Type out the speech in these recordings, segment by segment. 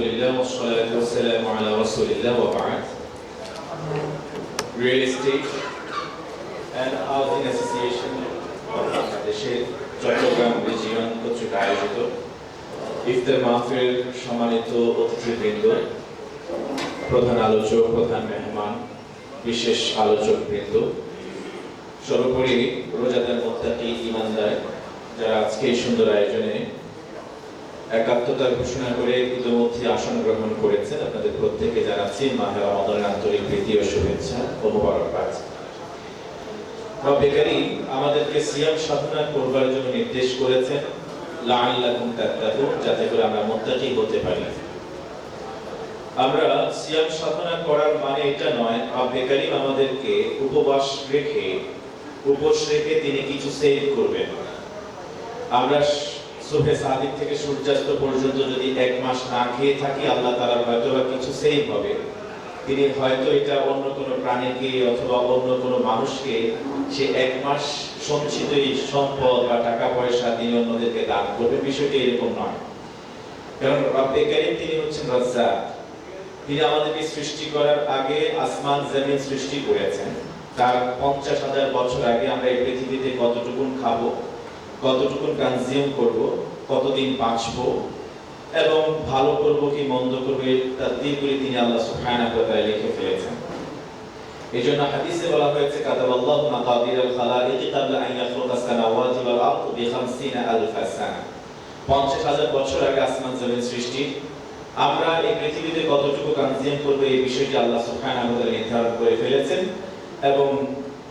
Alhamdulillah, wassalatu wassalamu ala rasulillah wa ba'd. Real estate and housing association of Bangladeশের Chittagong region কর্তৃক আয়োজিত ইফতার মাহফিলের সম্মানিত অতিথিবৃন্দ প্রধান আলোচক প্রধান মেহমান বিশেষ আলোচক বৃন্দ সর্বোপরি রোজাদার মোত্তাকি ইমানদার যারা আজকে এই সুন্দর আয়োজনে একাত্মতার ঘোষণা করে ইতিমধ্যে আসন গ্রহণ করেছেন আপনাদের প্রত্যেকে জানাচ্ছি মাহের রমাদানের আন্তরিক প্রীতি ও শুভেচ্ছা ও মোবারকবাদ। রব্বে কারীম আমাদেরকে সিয়াম সাধনা করবার জন্য নির্দেশ করেছেন যাতে করে আমরা মুত্তাকি হতে পারি। আমরা সিয়াম সাধনা করার মানে এটা নয় কারীম আমাদেরকে উপবাস রেখে, উপোস রেখে তিনি কিছু সেভ করবেন। আমরা সুবহে সাদিক থেকে সূর্যাস্ত পর্যন্ত যদি এক মাস না খেয়ে থাকি, আল্লাহ তাআলার হয়তো কিছু সেভ হবে। তিনি হয়তো এটা অন্য কোনো প্রাণীকে অথবা অন্য কোনো মানুষকে সে এক মাস সঞ্চিত এই সম্পদ বা টাকা পয়সা তিনি অন্যদেরকে দান করবে, বিষয়টি এরকম নয়। কারণ রব্বে কারীম তিনি হচ্ছেন রাজ্জাক। তিনি আমাদেরকে সৃষ্টি করার আগে আসমান, জমিন সৃষ্টি করেছেন। তার পঞ্চাশ হাজার বছর আগে আমরা এই পৃথিবীতে কতটুকুন খাব? কতটুকুন কনজিউম করব, কতদিন বাঁচবো, এবং ভালো করব কি মন্দ করব তার দিকগুলি তিনি আল্লাহ সুবহানাহু ওয়া তাআলা লিখে ফেলেছেন। এই জন্য হাদিসে বলা হয়েছে, কাতাবাল্লাহু মাকাদির আল খালাইকি ক্বাবলা আন ইয়াখলুকা সামাওয়াতি ওয়াল আরদ বি 50 আলফ সানা। 50000 বছর আগে আসমান জমিন সৃষ্টি। আমরা এই পৃথিবীতে কতটুকু কনজিউম করব, এই বিষয়টি আল্লাহ সুবহানাহু ওয়া তাআলা নির্ধারণ করে ফেলেছেন। এবং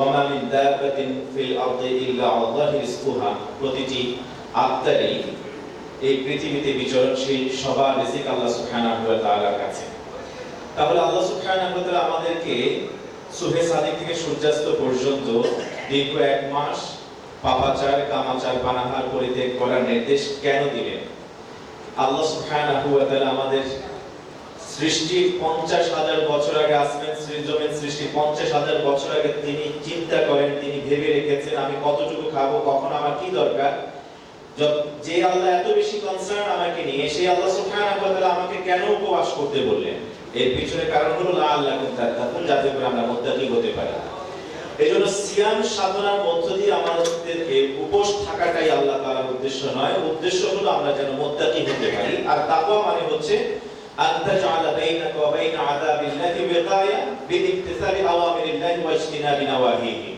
ওয়ামা মিন দাবাতিন ফিল আরদি ইল্লা আল্লাহু রিজকুহা। প্রতিটি আত্মারই এই পৃথিবীতে বিচরণশীল সবার রিজিক আল্লাহ সুবহানাহু ওয়া তাআলার কাছে। তাহলে আল্লাহ সুবহানাহু ওয়া তাআলা আমাদেরকে সুবহে সাদিক থেকে সূর্যাস্ত পর্যন্ত দীর্ঘ এক মাস পাপাচার, কামাচার, পানাহার, পরিত্যাগ করার নির্দেশ কেন দিলেন? আল্লাহ সুবহানাহু ওয়া তাআলা আমাদের সৃষ্টির পঞ্চাশ হাজার বছর আগে আসবেন জমিন সৃষ্টি পঞ্চাশ হাজার বছর আগে তিনি চিন্তা করেন, তিনি ভেবে রেখেছেন, আমি কতটুকু খাব, কখন, আমার কি দরকার? যে আল্লাহ এত বেশি কনসার্ন আমাকে নিয়ে, সেই আল্লাহ সুবহানাহু ওয়া তাআলা আমাকে কেন উপবাস করতে বললেন? এর পিছনে কারণ হলো লা আল্লাকুম তাত্তাকুন, যাতে করে আমরা মুত্তাকি হতে পারি। এজন্য সিয়াম সাধনার মধ্য দিয়ে আমাদেরকে উপোস থাকাটাই আল্লাহ তাআলার উদ্দেশ্য নয়। উদ্দেশ্য হলো আমরা যেন মুত্তাকি হতে পারি। আর তাকওয়া মানে হচ্ছে আন তাজআলা বাইনাকা ওয়া বাইনা আযাবিল্লাহি ওয়াকায়া বিইমতিসালি আওয়ামিরিল্লাহি ওয়া ইজতিনাবি নাওয়াহিহি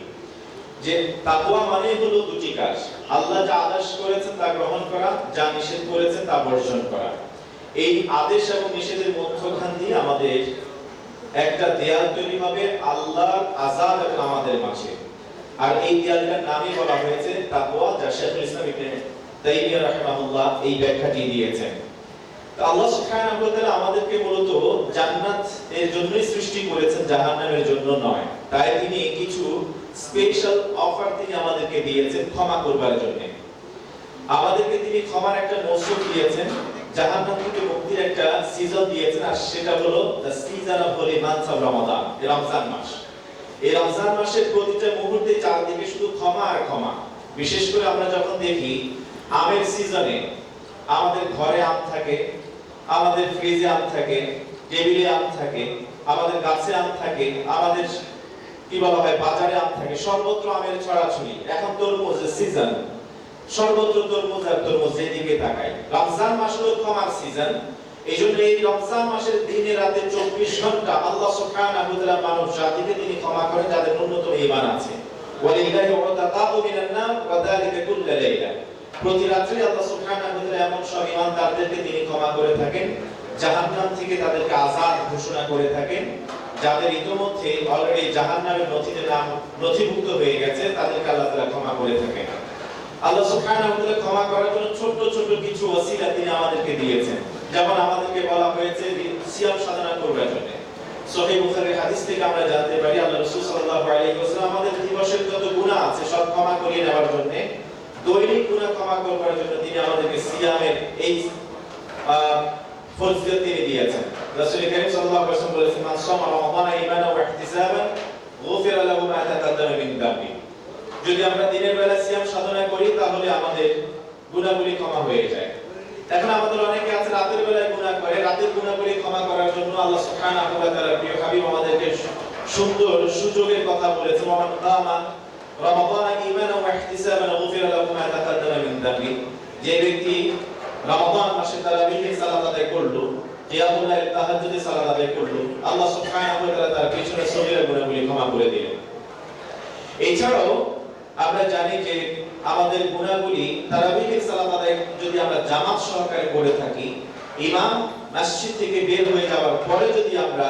যে তাকওয়া মানে হলো দুটি কাজ। আল্লাহ যা আদেশ করেছেন তা গ্রহণ করা, যা নিষেধ করেছেন তা বর্জন করা। এই আদেশ এবং নিষেধের মধ্যখান দিয়ে আমাদের একটা দেয়াল তৈরি হবে আল্লাহর আজাদ এবং আমাদের মাঝে। আর এই দেয়ালটার নামই বলা হয়েছে তাকওয়া, যা শেখুল ইসলাম ইবনে তাইমিয়া এই ব্যাখ্যাটি দিয়েছেন। আল্লাহ সুবহানাহু ওয়া তাআলা আমাদেরকে মূলত জান্নাত এর জন্যই সৃষ্টি করেছেন, জাহান্নামের জন্য নয়। তাই তিনি কিছু স্পেশাল অফার তিনি আমাদেরকে দিয়েছেন ক্ষমা করবার জন্য। আমাদেরকে তিনি ক্ষমার একটা মৌসুম দিয়েছেন, জাহান্নাম থেকে মুক্তির একটা সিজন দিয়েছেন, আর সেটা হলো the season of holy month of Ramadan Ramzan মাস। এই রমজান মাসের প্রতিটা মুহূর্তে চারদিকে শুধু ক্ষমা আর ক্ষমা। বিশেষ করে আমরা যখন দেখি, আমের সিজনে আমাদের ঘরে আম থাকে আমাদের ফ্রিজে আম থাকে টেবিলে আম থাকে, আমাদের গাছে আম থাকে, আমাদের কি বলা হয়, বাজারে আম থাকে, সর্বত্র আমের ছড়াছড়ি। এখন তরমুজের সিজন সর্বত্র তরমুজ আর তরমুজ যেদিকে রমজান মাস হলো ক্ষমার সিজন এই জন্য এই রমজান মাসের দিনে রাতে চব্বিশ ঘণ্টা আল্লাহ সুবহানাহু ওয়া তাআলা মানব জাতিকে তিনি ক্ষমা করেন, যাদের ন্যূনতম ঈমান আছে। ওয়ালিল্লাহি উতাকাউ মিনান নার ওয়া যালিকা কুল্লু লাইলা। প্রতি রাত্রে আল্লাহ সুবহানাহু ওয়া তাআলা এমন সব ঈমানদারদেরকে তিনি ক্ষমা করে থাকেন, জাহান্নাম থেকে তাদেরকে আযাদ ঘোষণা করে থাকেন, যাদের ইতোমধ্যে অলরেডি জাহান্নামের নথিতে নাম নথিভুক্ত হয়ে গেছে, তাদেরকে আল্লাহ তাআলা ক্ষমা করে থাকেন। আল্লাহ সুবহানাহু ওয়া তাআলা ক্ষমা করার জন্য ছোট ছোট কিছু ওসিলা তিনি আমাদেরকে দিয়েছেন। যেমন আমাদেরকে বলা হয়েছে সিয়াম সাধনা করবার জন্য। সহিহ বুখারীর হাদিস থেকে আমরা জানতে পারি, আল্লাহ রাসূল সাল্লাল্লাহু আলাইহি ওয়াসাল্লাম আমাদের দিবসের যত গুনাহ আছে, সব ক্ষমা করিয়ে নেওয়ার জন্য দৈনিক গুনাহ ক্ষমা করবার জন্য তিনি আমাদেরকে সিয়ামের এই ফজিলত তিনি দিয়েছেন। রাসূল করিম সাল্লাল্লাহু আলাইহি ওয়াসাল্লাম বলেছেন, মান সামা রমাদান ঈমানান ওয়া ইহতিসাবান, গুফিরা লাহু মা তাকাদ্দামা মিন দামি যদি আমরা দিনের বেলা সিয়াম সাধনা করি, তাহলে আমাদের গুনাহগুলি ক্ষমা হয়ে যায়। এখন আমাদের অনেকে আছে, রাতের বেলায় গুনাহ করে। রাতের গুণাগুলি ক্ষমা করার জন্য আল্লাহ সুবহানাহু ওয়া তাআলা প্রিয় হাবিব আমাদেরকে সুন্দর সুযোগের কথা বলেছেন। ওয়া মান রমাদান ঈমানান ওয়া ইহতিসাবান গুফিরা লাহু মা তাকাদ্দামা মিন যামবি যে ব্যক্তি রমাদান মাসে তারাবিহের সালাত আদায় করল কিয়ামুল লাইল তাহাজ্জুদে সালাত আদায় করল আল্লাহ সুবহানাহু ওয়া তাআলা তার পিছনে সগীরা গুনাহগুলি ক্ষমা এছাড়াও আমরা জানি যে আমাদের গুণাগুলি তারাবিহের সালাত আদায় যদি আমরা জামাত সহকারে করে থাকি, ইমাম মসজিদ থেকে বের হয়ে যাওয়ার পরে যদি আমরা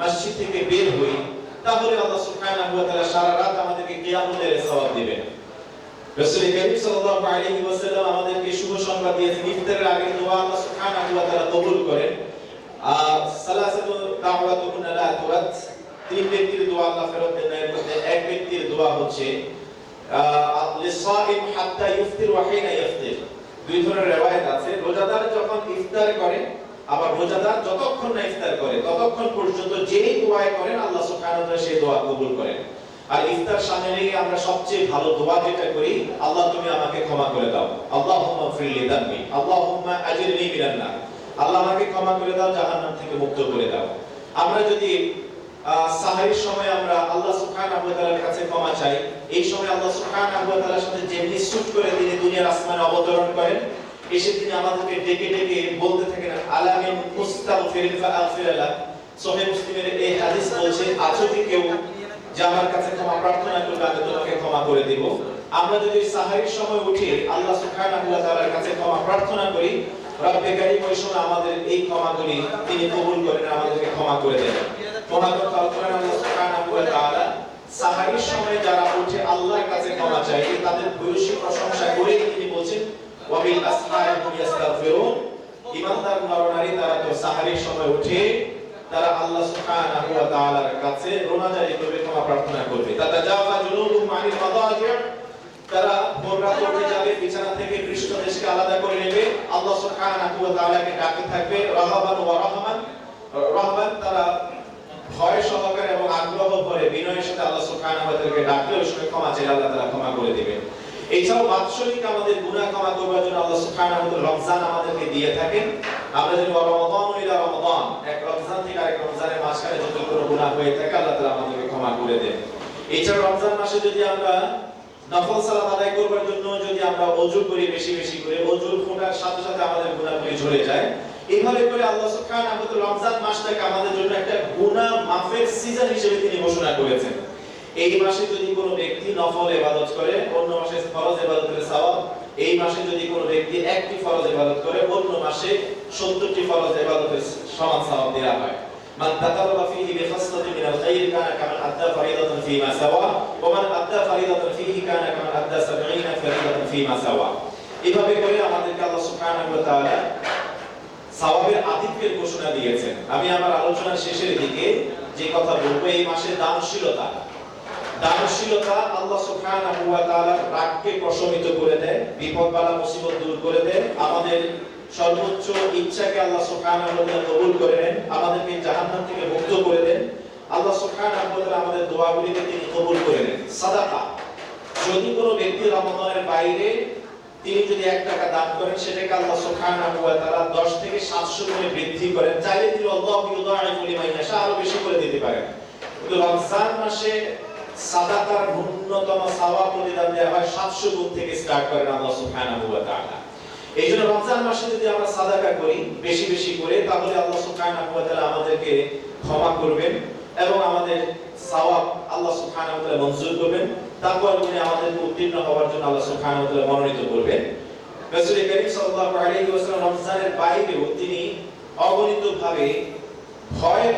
মসজিদ থেকে বের হই তাহলে আল্লাহ সুবহানাহু ওয়া তাআলা সারা রাত আমাদেরকে কিয়ামুল লাইলের সওয়াব দিবেন। রাসূল করিম সাল্লাল্লাহু আলাইহি ওয়াসাল্লাম আমাদেরকে শুভ সংবাদ দিয়েছেন। ইফতারের আগে দোয়া আল্লাহ সুবহানাহু ওয়া তাআলা কবুল করেন। আর সালাসাতু দাওয়াতুকুন লা তুরাদ তিন ব্যক্তির দোয়া আল্লাহ ফেরত দেন এর মধ্যে এক ব্যক্তির দোয়া হচ্ছে লিসাইম হাত্তা ইফতির ওয়া হিনা ইফতির দুই ধরনের রিওয়ায়াত আছে। রোজাদার যখন ইফতার করে আবার রোজাদার যতক্ষণ না ইফতার করে, ততক্ষণ পর্যন্ত যেই দোয়া করেন, আল্লাহ সুবহানাহু ওয়া সেই দোয়া কবুল করেন। আর ইফতার সামনে রেখে আমরা সবচেয়ে ভালো দোয়া যেটা করি, আল্লাহ তুমি আমাকে ক্ষমা করে দাও। আল্লাহুম্মা ফিরলি দাম্বি, আল্লাহুম্মা আজিরনি মিনান আল্লাহ আমাকে ক্ষমা করে দাও, জাহান্নাম থেকে মুক্ত করে দাও। আমরা যদি সাহারির সময় আমরা আল্লাহ সুবহানাহু ওয়া তাআলার কাছে ক্ষমা চাই, এই সময় আল্লাহ সুবহানাহু ওয়া তাআলার সাথে যেমনি সুট করে তিনি দুনিয়ার আসমানে অবতরণ করেন, এসে তিনি আমাদেরকে ডেকে ডেকে বলতে থাকেন আলামিন মুস্তাগফিরিন ফাআগফির লাক সহিহ মুসলিমের এই হাদিস বলছে কি কেউ যে আমার কাছে ক্ষমা প্রার্থনা করবে, আমি তোমাকে ক্ষমা করে দেব? আমরা যদি সাহারির সময় উঠে আল্লাহ সুবহানাহু ওয়া তাআলার কাছে ক্ষমা প্রার্থনা করি, রব্বে কারীম ওই সময় আমাদের এই ক্ষমাগুলি তিনি কবুল করেন, আমাদেরকে ক্ষমা করে দেন। করতে আল্লাহ সুবহানাহু ওয়া তাআলা। সাহারির সময় যারা উঠে আল্লাহর কাছে ক্ষমা চায় তাদের ভূয়সী প্রশংসা করে তিনি বলছেন ওয়াবিল আসহারি হুম ইস্তাগফিরুন ইমানদার নরনারী তারা তো সাহারির সময় উঠে তারা আল্লাহ সুবহানাহু ওয়া তাআলার কাছে রোনাজারি করবে, ক্ষমা প্রার্থনা করবে। তাতাজাফা জুনুবুহুম আনিল মাদাজি' তারা ভোররাত উঠে যাবে, বিছানা থেকে পৃষ্ঠদেশকে আলাদা করে নেবে। আল্লাহ সুবহানাহু ওয়া তাআলাকে ডাকতে থাকবে, রাহাবান ওয়া রাহমান। রাহমান তারা ভয় সহকারে এবং আগ্রহ ভরে বিনয়ের সাথে আল্লাহ সুবহানাহু ওয়া তাআলাকে ডাকলে ওই সময় ক্ষমা চেয়ে আল্লাহ তাআলা ক্ষমা করে দিবেন বাৎসরিক আমাদের ক্ষমা করবার জন্য আল্লাহ সুবহানাহু ওয়া রমজান আমাদেরকে দিয়ে থাকেন। আমরা যদি রমাদান ইলা রমাদান। এক রমজান থেকে আরেক রমজানের মাঝখানে যদি কোনো হয়ে থাকে, আল্লাহ তাআলা আমাদেরকে ক্ষমা করে দেন। এছাড়া রমজান মাসে যদি আমরা নফল সালাত আদায় করবার জন্য যদি আমরা অজু করি, বেশি বেশি করে, অজুর ফোঁটার সাথে সাথে আমাদের ঝরে যায় এইভাবে করে আল্লাহ সুবহানাহু ওয়া রমজান মাসটাকে আমাদের জন্য একটা গুনাহ মাফের সিজন হিসেবে তিনি ঘোষণা করেছেন। এই মাসে যদি কোনো ব্যক্তি নফল ইবাদত করে, অন্য মাসে ফরজ ইবাদত করে সওয়াব। এই মাসে যদি কোনো ব্যক্তি একটি ফরজ ইবাদত করে, অন্য মাসে 70 টি ফরজ ইবাদতের সমান সওয়াব দেওয়া হয়। মান তাকাররা ফিহি মিন আল-খাইর কানা কামান আদা ফরিদাতান ফী মা সওয়া, ওয়া মান আদা ফরিদাতান ফীহি কানা কামান আদা 70 ফরিদাতান ফী মা সওয়া। এভাবে করে আমাদেরকে আল্লাহ সুবহানাহু ওয়া তাআলা সওয়াবের আধিক্যের ঘোষণা দিয়েছেন। আমি আমার আলোচনার শেষের দিকে যে কথা বলব, এই মাসে দানশীলতা। দানশীলতা আল্লাহ সুবহানাহু ওয়া তাআলার রাগকে প্রশমিত করে দেয় বিপদ বালা মুসিবত দূর করে দেয়, আমাদের সর্বোচ্চ ইচ্ছাকে আল্লাহ সুবহানাহু ওয়া কবুল করে নেন, আমাদেরকে জাহান্নাম থেকে মুক্ত করে দেন। আল্লাহ সুবহানাহু ওয়া আমাদের দোয়াগুলিকে তিনি কবুল করে নেন। সাদাকা, যদি কোনো ব্যক্তি রমজানের বাইরে তিনি যদি এক টাকা দান করেন, সেটাকে আল্লাহ সুবহানাহু ওয়া তাআলা 10 থেকে 700 গুণে বৃদ্ধি করেন। চাইলে তিনি আল্লাহু ইউদাইফু লিমান ইয়াশা আরও বেশি করে দিতে পারেন। কিন্তু রমজান মাসে সাদাকার ন্যূনতম প্রতিদান দেওয়া হয় 700 গুণ থেকে স্টার্ট করেন আল্লাহ সুবহানাহু ওয়া তাআলা। এই জন্য রমজান মাসে যদি আমরা সাদাকা করি, বেশি বেশি করে, তাহলে আল্লাহ সুবহানাহু ওয়া তাআলা আমাদেরকে ক্ষমা করবেন এবং আমাদের আল্লাহ সুবহানাহু ওয়া তাআলা মঞ্জুর করবেন। তারপর উনি আমাদেরকে উত্তীর্ণ হওয়ার জন্য আল্লাহ সুবহানাহু ওয়া তাআলা মনোনীত করবেন। রাসূল করিম সাল্লাল্লাহু আলাইহি ওয়াসাল্লাম রমজানের বাইরেও তিনি অগণিতভাবে ভয়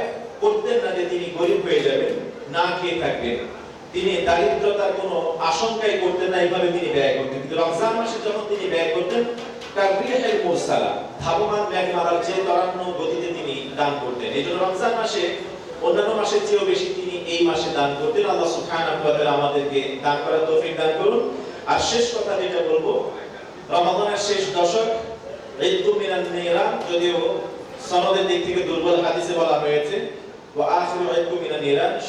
করতেন না যে তিনি গরিব হয়ে যাবেন, না খেয়ে থাকবেন। তিনি দারিদ্রতার কোনো আশঙ্কাই করতেন না, এইভাবে তিনি ব্যয় করতেন। কিন্তু রমজান মাসে যখন তিনি ব্যয় করতেন, তার ধাবমান চেয়ে তরান্ন গতিতে তিনি দান করতেন। এই জন্য রমজান মাসে, অন্যান্য মাসের চেয়েও বেশি তিনি এই মাসে দান করতেন। আল্লাহ আমাদেরকে দান করার দান করুন। আর শেষ কথা যেটা বলব, রমাদানের শেষ দশক ঈদুল মিনান নিরাম যদিও সনদের দিক থেকে দুর্বল হাদিসে বলা হয়েছে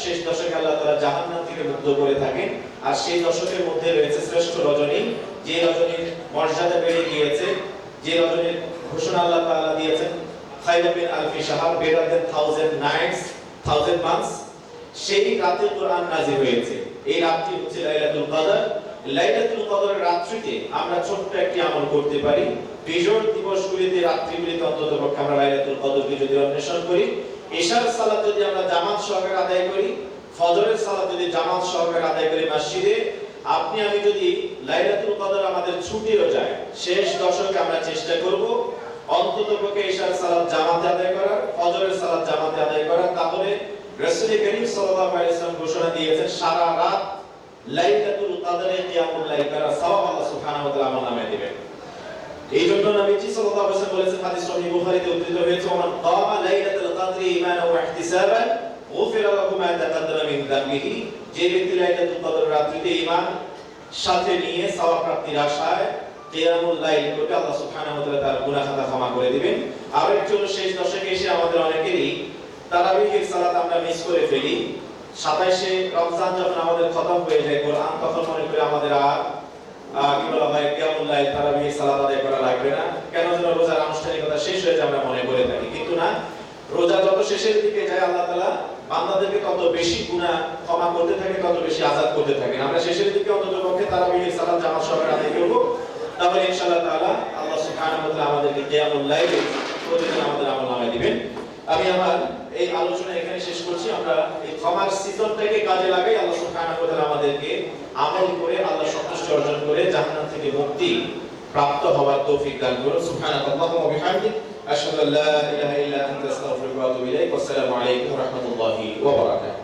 শেষ দশকে আল্লাহ তাআলা জাহান্নাম থেকে মুক্ত করে থাকেন। আর সেই দশকের মধ্যে রয়েছে শ্রেষ্ঠ রজনী, যে রজনীর মর্যাদা বেড়ে গিয়েছে, যে রজনীর ঘোষণা আল্লাহ তাআলা দিয়েছেন মিন আলফি শাহর বেটার 1000 নাইটস 1000 মান্থস সেই রাতে কোরআন নাযিল হয়েছে। এই রাতটি হচ্ছে লাইলাতুল কদর। লাইলাতুল কদরের রাত্রিতে আমরা ছোট্ট একটি আমল করতে পারি। বিজয় দিবসগুলিতে রাত্রিগুলিতে অন্তত আমরা লাইলাতুল কদরকে যদি অন্বেষণ করি এশার সালাত যদি আমরা জামাত সহকারে আদায় করি, ফজরের সালাত যদি জামাত সহকারে আদায় করি মসজিদে, আপনি আমি যদি লাইলাতুল কদর আমাদের ছুটিও যায়, শেষ দশকে আমরা চেষ্টা করব অন্তত পক্ষে এশার সালাত জামাতে আদায় করা ফজরের সালাত জামাতে আদায় করা তাহলে রাসূল করিম সাল্লাল্লাহু আলাইহি ওয়াসাল্লাম ঘোষণা দিয়েছেন, সারা রাত লাইলাতুল কদরে কিয়ামুল লাইল করা সওয়াব আল্লাহ সুবহানাহু ওয়া তাআলা আমার নামে দিবেন। এই জন্য নবীজি সাল্লাল্লাহু আলাইহি ওয়াসাল্লাম বলেছেন, হাদিস সহিহ বুখারীতে উদ্ধৃত হয়েছে, ওমান কামা লাইলাতুল কদরি ঈমানান ওয়া ইহতিসাবান, গুফিরা লাহু মা তাকাদ্দামা মিন যামবিহি যে ব্যক্তি লাইলাতুল কদর রাত্রিতে ঈমান সাথে নিয়ে সওয়াব প্রাপ্তির আশায় কিয়ামুল লাইল করে আল্লাহ সুবহানাহু ওয়া তাআলা তার গুনাহ খাতা ক্ষমা করে দিবেন। আর হলো শেষ দশকে এসে আমাদের অনেকেরই তারাবিহের সালাত আমরা মিস করে ফেলি। সাতাইশে রমজান যখন আমাদের খতম হয়ে যায়, কোরআন তখন মনে করি আমাদের আর কি বলা হয় কিয়ামুল লাইল তারাবিহ সালাত আদায় না। কেন যেন রোজার শেষ হয়ে যায় আমরা মনে করে থাকি। কিন্তু না, রোজা শেষের দিকে যায় আল্লাহ তাআলা, বান্দাদেরকে তত বেশি গুনাহ ক্ষমা করতে থাকে, তত বেশি আজাদ করতে থাকে। আমরা শেষের দিকে অন্তত পক্ষে তারাবিহ সালাত জামাত সহকারে আদায় করব। তাহলে ইনশাআল্লাহ তাআলা আল্লাহ সুবহানাহু আমাদেরকে কিয়ামুল লাইল প্রতিদিন আমাদের আমল নামায় দিবেন। আমি আমার এই আলোচনা এখানে শেষ করছি। আমরা এই ক্ষমার সিজনটাকে কাজে লাগাই। আল্লাহ সুবহানাহু ওয়া তাআলা আমাদেরকে আমল করে আল্লাহ সন্তুষ্টি অর্জন করে জাহান্নাম থেকে মুক্তি প্রাপ্ত হওয়ার তৌফিক দান করুন। সুবহানাল্লাহু ওয়া বিহামদিহি আশহাদু আল্লা ইলাহা ইল্লা আনতা, আস্তাগফিরুকা ওয়া আতুবু ইলাইক। ওয়া আসসালামু আলাইকুম ওয়া রাহমাতুল্লাহি ওয়া বারাকাতুহু।